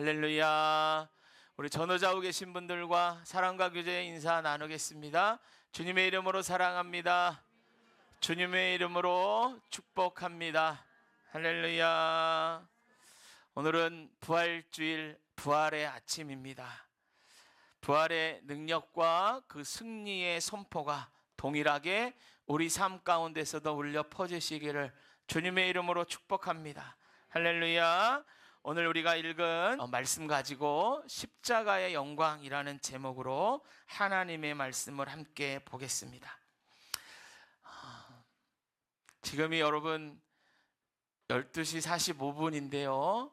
할렐루야. 우리 전호자우 계신 분들과 사랑과 교제의 인사 나누겠습니다. 주님의 이름으로 사랑합니다. 주님의 이름으로 축복합니다. 할렐루야. 오늘은 부활주일 부활의 아침입니다. 부활의 능력과 그 승리의 선포가 동일하게 우리 삶 가운데서도 울려 퍼지시기를 주님의 이름으로 축복합니다. 할렐루야. 오늘 우리가 읽은 어, 말씀 가지고 십자가의 영광이라는 제목으로 하나님의 말씀을 함께 보겠습니다. 아, 지금이 여러분 12시 45분인데요.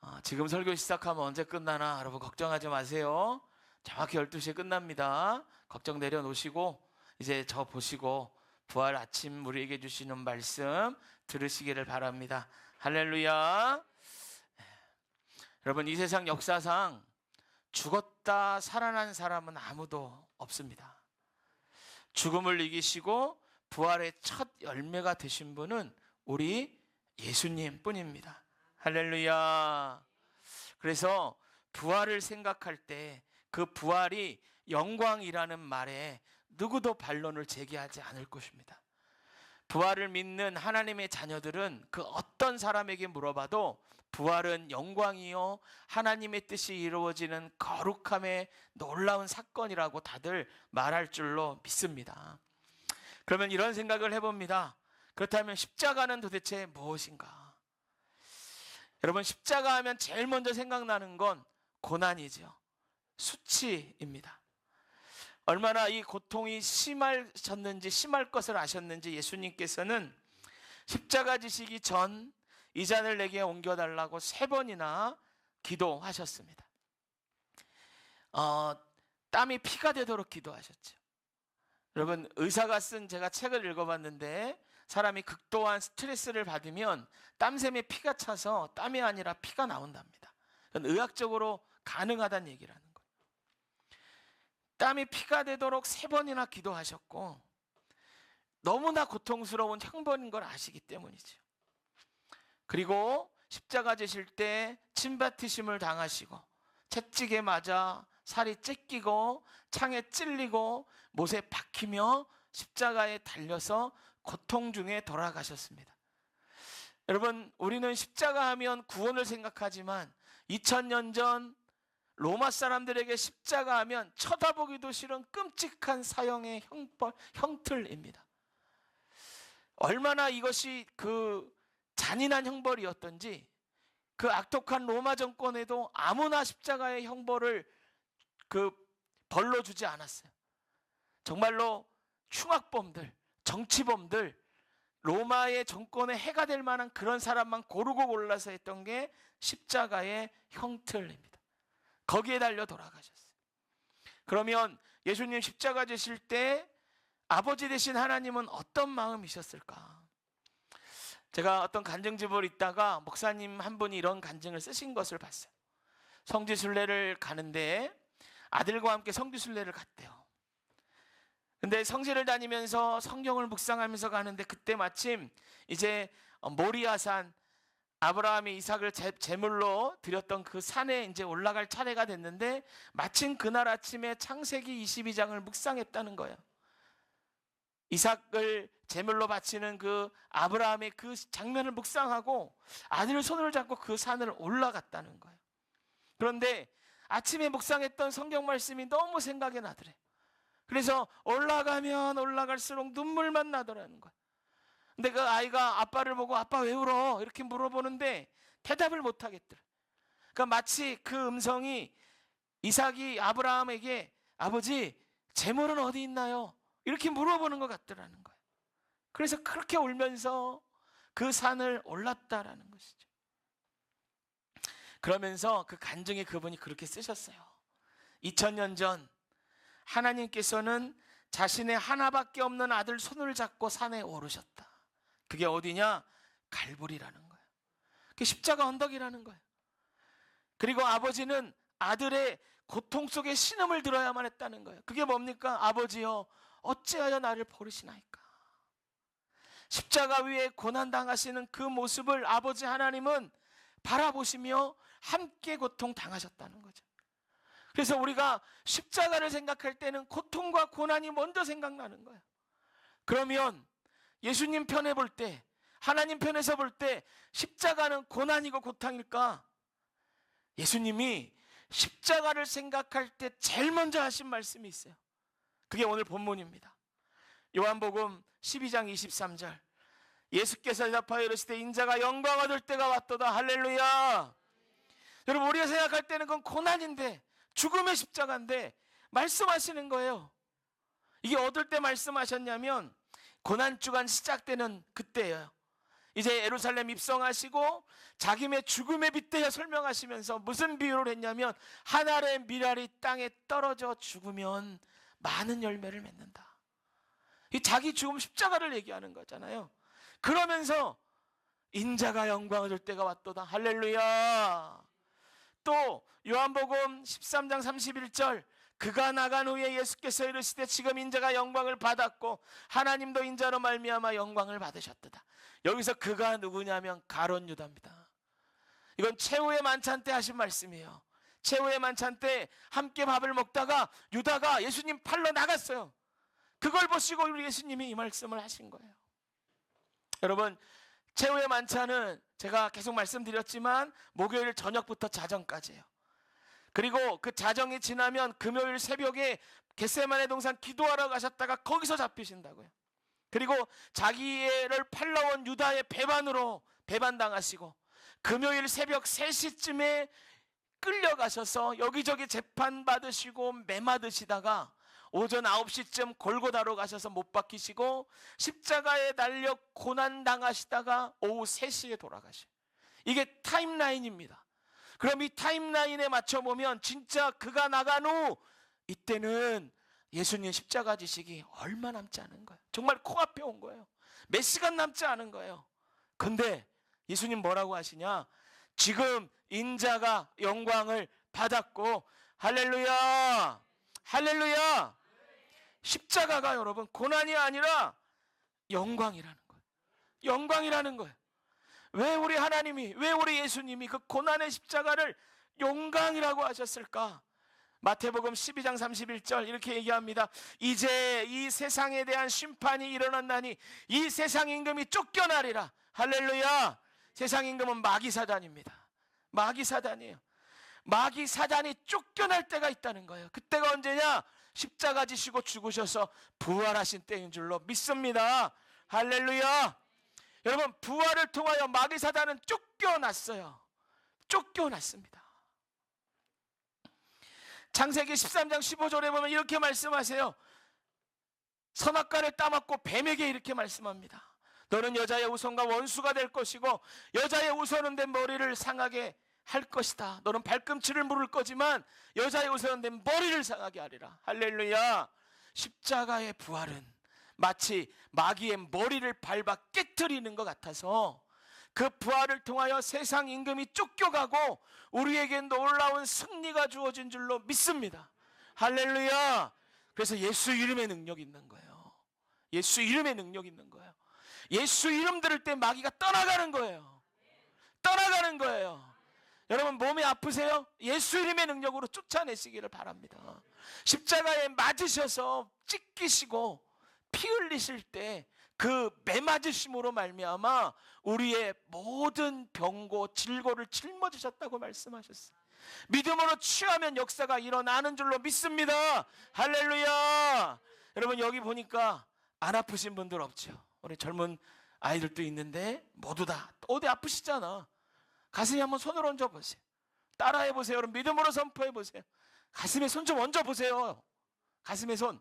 어, 지금 설교 시작하면 언제 끝나나 여러분 걱정하지 마세요. 정확히 12시에 끝납니다. 걱정 내려놓으시고 이제 저 보시고 부활 아침 우리에게 주시는 말씀 들으시기를 바랍니다. 할렐루야. 여러분 이 세상 역사상 죽었다 살아난 사람은 아무도 없습니다. 죽음을 이기시고 부활의 첫 열매가 되신 분은 우리 예수님 뿐입니다. 할렐루야. 그래서 부활을 생각할 때 그 부활이 영광이라는 말에 누구도 반론을 제기하지 않을 것입니다. 부활을 믿는 하나님의 자녀들은 그 어떤 사람에게 물어봐도 부활은 영광이요 하나님의 뜻이 이루어지는 거룩함의 놀라운 사건이라고 다들 말할 줄로 믿습니다. 그러면 이런 생각을 해봅니다. 그렇다면 십자가는 도대체 무엇인가? 여러분 십자가 하면 제일 먼저 생각나는 건 고난이죠. 수치입니다. 얼마나 이 고통이 심하셨는지 심할 것을 아셨는지 예수님께서는 십자가 지시기 전 이 잔을 내게 옮겨달라고 세 번이나 기도하셨습니다. 어, 땀이 피가 되도록 기도하셨죠. 여러분 의사가 쓴 제가 책을 읽어봤는데 사람이 극도한 스트레스를 받으면 땀샘에 피가 차서 땀이 아니라 피가 나온답니다. 의학적으로 가능하다는 얘기라는. 땀이 피가 되도록 세 번이나 기도하셨고 너무나 고통스러운 형벌인 걸 아시기 때문이죠. 그리고 십자가 지실 때 침뱉으심을 당하시고 채찍에 맞아 살이 찢기고 창에 찔리고 못에 박히며 십자가에 달려서 고통 중에 돌아가셨습니다. 여러분, 우리는 십자가 하면 구원을 생각하지만 2000년 전 로마 사람들에게 십자가 하면 쳐다보기도 싫은 끔찍한 사형의 형벌, 형틀입니다. 얼마나 이것이 그 잔인한 형벌이었던지 그 악독한 로마 정권에도 아무나 십자가의 형벌을 그 벌로 주지 않았어요. 정말로 흉악범들, 정치범들, 로마의 정권에 해가 될 만한 그런 사람만 고르고 골라서 했던 게 십자가의 형틀입니다. 거기에 달려 돌아가셨어요. 그러면 예수님 십자가 지실 때 아버지 되신 하나님은 어떤 마음이셨을까? 제가 어떤 간증집을 있다가 목사님 한 분이 이런 간증을 쓰신 것을 봤어요. 성지순례를 가는데 아들과 함께 성지순례를 갔대요. 근데 성지를 다니면서 성경을 묵상하면서 가는데 그때 마침 이제 모리아산 아브라함이 이삭을 제, 제물로 드렸던 그 산에 이제 올라갈 차례가 됐는데 마침 그날 아침에 창세기 22장을 묵상했다는 거예요. 이삭을 제물로 바치는 그 아브라함의 그 장면을 묵상하고 아들 손을 잡고 그 산을 올라갔다는 거예요. 그런데 아침에 묵상했던 성경 말씀이 너무 생각이 나더래. 그래서 올라가면 올라갈수록 눈물만 나더라는 거예요. 근데 그 아이가 아빠를 보고 아빠 왜 울어? 이렇게 물어보는데 대답을 못 하겠더래. 그러니까 마치 그 음성이 이삭이 아브라함에게 아버지 재물은 어디 있나요? 이렇게 물어보는 것 같더라는 거예요. 그래서 그렇게 울면서 그 산을 올랐다라는 것이죠. 그러면서 그 간증에 그분이 그렇게 쓰셨어요. 2000년 전 하나님께서는 자신의 하나밖에 없는 아들 손을 잡고 산에 오르셨다. 그게 어디냐? 갈보리라는 거예요. 그 십자가 언덕이라는 거예요. 그리고 아버지는 아들의 고통 속에 신음을 들어야만 했다는 거예요. 그게 뭡니까? 아버지여, 어찌하여 나를 버리시나이까? 십자가 위에 고난 당하시는 그 모습을 아버지 하나님은 바라보시며 함께 고통 당하셨다는 거죠. 그래서 우리가 십자가를 생각할 때는 고통과 고난이 먼저 생각나는 거예요. 그러면 예수님 편에 볼 때, 하나님 편에서 볼 때 십자가는 고난이고 고통일까? 예수님이 십자가를 생각할 때 제일 먼저 하신 말씀이 있어요. 그게 오늘 본문입니다. 요한복음 12장 23절. 예수께서 대답하여 이르시되 인자가 영광 얻을 때가 왔도다. 할렐루야. 여러분 우리가 생각할 때는 그건 고난인데 죽음의 십자가인데 말씀하시는 거예요. 이게 어떨 때 말씀하셨냐면 고난 주간 시작되는 그때예요. 이제 예루살렘 입성하시고 자기의 죽음에 빗대어 설명하시면서 무슨 비유를 했냐면 한 알의 미랄이 땅에 떨어져 죽으면 많은 열매를 맺는다. 이 자기 죽음 십자가를 얘기하는 거잖아요. 그러면서 인자가 영광을 줄 때가 왔도다. 할렐루야. 또 요한복음 13장 31절 그가 나간 후에 예수께서 이르시되 지금 인자가 영광을 받았고 하나님도 인자로 말미암아 영광을 받으셨도다. 여기서 그가 누구냐면 가론 유다입니다. 이건 최후의 만찬 때 하신 말씀이에요. 최후의 만찬 때 함께 밥을 먹다가 유다가 예수님 팔러 나갔어요. 그걸 보시고 우리 예수님이 이 말씀을 하신 거예요. 여러분, 최후의 만찬은 제가 계속 말씀드렸지만 목요일 저녁부터 자정까지예요. 그리고 그 자정이 지나면 금요일 새벽에 겟세만의 동산 기도하러 가셨다가 거기서 잡히신다고요. 그리고 자기를 팔러온 유다의 배반으로 배반당하시고 금요일 새벽 3시쯤에 끌려가셔서 여기저기 재판 받으시고 매 맞으시다가 오전 9시쯤 골고다로 가셔서 못 박히시고 십자가에 달려 고난 당하시다가 오후 3시에 돌아가셔. 이게 타임라인입니다. 그럼 이 타임라인에 맞춰 보면 진짜 그가 나간 후 이때는 예수님 십자가 지식이 얼마 남지 않은 거예요. 정말 코앞에 온 거예요. 몇 시간 남지 않은 거예요. 근데 예수님 뭐라고 하시냐? 지금 인자가 영광을 받았고 할렐루야. 할렐루야. 십자가가 여러분 고난이 아니라 영광이라는 거예요. 영광이라는 거예요. 왜 우리 하나님이 왜 우리 예수님이 그 고난의 십자가를 영광이라고 하셨을까? 마태복음 12장 31절 이렇게 얘기합니다. 이제 이 세상에 대한 심판이 일어났나니 이 세상 임금이 쫓겨나리라. 할렐루야. 세상 임금은 마귀 사단입니다. 마귀 사단이에요. 마귀 사단이 쫓겨날 때가 있다는 거예요. 그때가 언제냐? 십자가 지시고 죽으셔서 부활하신 때인 줄로 믿습니다. 할렐루야. 여러분 부활을 통하여 마귀 사단은 쫓겨났어요. 쫓겨났습니다. 창세기 13장 15절에 보면 이렇게 말씀하세요. 선악과를 따먹고 뱀에게 이렇게 말씀합니다. 너는 여자의 우선과 원수가 될 것이고 여자의 우선은 된 머리를 상하게 할 것이다. 너는 발꿈치를 물을 거지만 여자의 우선은 된 머리를 상하게 하리라. 할렐루야. 십자가의 부활은 마치 마귀의 머리를 밟아 깨뜨리는 것 같아서 그 부활을 통하여 세상 임금이 쫓겨가고 우리에게 놀라운 승리가 주어진 줄로 믿습니다. 할렐루야. 그래서 예수 이름의 능력 있는 거예요. 예수 이름의 능력 있는 거예요. 예수 이름 들을 때 마귀가 떠나가는 거예요. 떠나가는 거예요. 여러분 몸이 아프세요? 예수 이름의 능력으로 쫓아내시기를 바랍니다. 십자가에 맞으셔서 찢기시고 피 흘리실 때 그 매맞으심으로 말미암아 우리의 모든 병고 질고를 짊어지셨다고 말씀하셨어요. 믿음으로 취하면 역사가 일어나는 줄로 믿습니다. 할렐루야. 여러분 여기 보니까 안 아프신 분들 없죠. 우리 젊은 아이들도 있는데 모두 다 어디 아프시잖아. 가슴에 한번 손을 얹어 보세요. 따라해 보세요. 여러분 믿음으로 선포해 보세요. 가슴에 손 좀 얹어 보세요. 가슴에 손.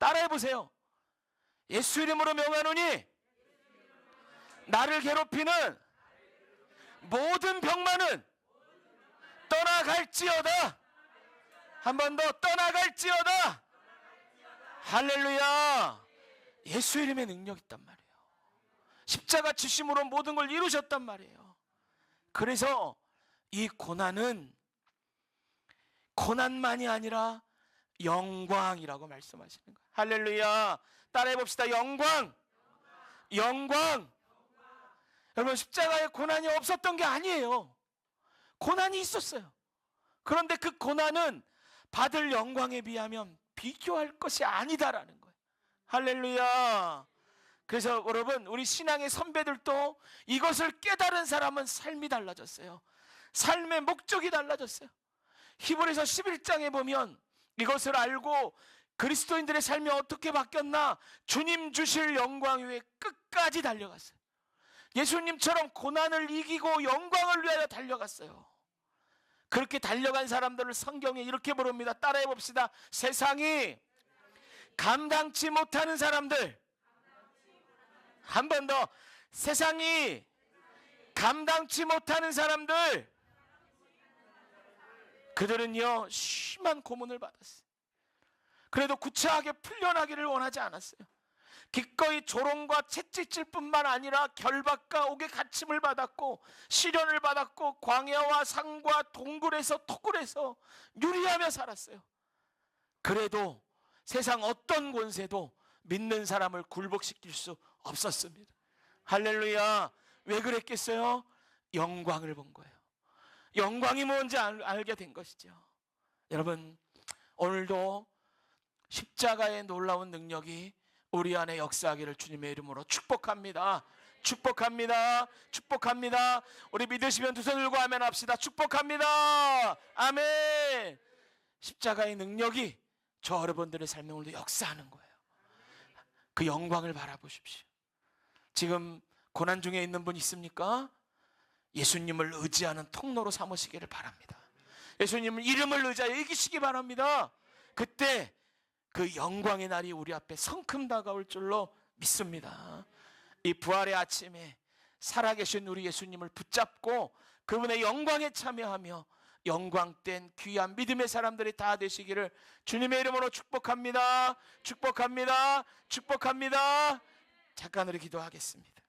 네. 따라해 보세요. 예수 이름으로 명하노니 나를 괴롭히는 모든 병만은 떠나갈지어다. 한 번 더 떠나갈지어다. 할렐루야. 예수 이름의 능력 있단 말이에요. 십자가 지심으로 모든 걸 이루셨단 말이에요. 그래서 이 고난은 고난만이 아니라 영광이라고 말씀하시는 거예요. 할렐루야. 따라해 봅시다. 영광. 영광. 여러분 십자가에 고난이 없었던 게 아니에요. 고난이 있었어요. 그런데 그 고난은 받을 영광에 비하면 비교할 것이 아니다라는 거예요. 할렐루야. 그래서 여러분 우리 신앙의 선배들도 이것을 깨달은 사람은 삶이 달라졌어요. 삶의 목적이 달라졌어요. 히브리서 11장에 보면 이것을 알고 그리스도인들의 삶이 어떻게 바뀌었나 주님 주실 영광 위에 끝까지 달려갔어요. 예수님처럼 고난을 이기고 영광을 위하여 달려갔어요. 그렇게 달려간 사람들을 성경에 이렇게 부릅니다. 따라해 봅시다. 세상이 감당치 못하는 사람들. 한 번 더. 세상이 감당치 못하는 사람들. 그들은요, 심한 고문을 받았어요. 그래도 구차하게 풀려나기를 원하지 않았어요. 기꺼이 조롱과 채찍질 뿐만 아니라 결박과 옥의 갇힘을 받았고 시련을 받았고 광야와 산과 동굴에서 토굴에서 유리하며 살았어요. 그래도 세상 어떤 권세도 믿는 사람을 굴복시킬 수 없었습니다. 할렐루야. 왜 그랬겠어요? 영광을 본 거예요. 영광이 뭔지 알, 알게 된 것이죠. 여러분, 오늘도 십자가의 놀라운 능력이 우리 안에 역사하기를 주님의 이름으로 축복합니다. 축복합니다. 축복합니다. 우리 믿으시면 두 손 들고 아멘 합시다. 축복합니다. 아멘. 십자가의 능력이 저 여러분들의 삶에 오늘도 역사하는 거예요. 그 영광을 바라보십시오. 지금 고난 중에 있는 분 있습니까? 예수님을 의지하는 통로로 삼으시기를 바랍니다. 예수님을 이름을 의지하여 이기시기 바랍니다. 그때 그 영광의 날이 우리 앞에 성큼 다가올 줄로 믿습니다. 이 부활의 아침에 살아계신 우리 예수님을 붙잡고 그분의 영광에 참여하며 영광된 귀한 믿음의 사람들이 다 되시기를 주님의 이름으로 축복합니다. 축복합니다. 축복합니다. 잠깐 우리 기도하겠습니다.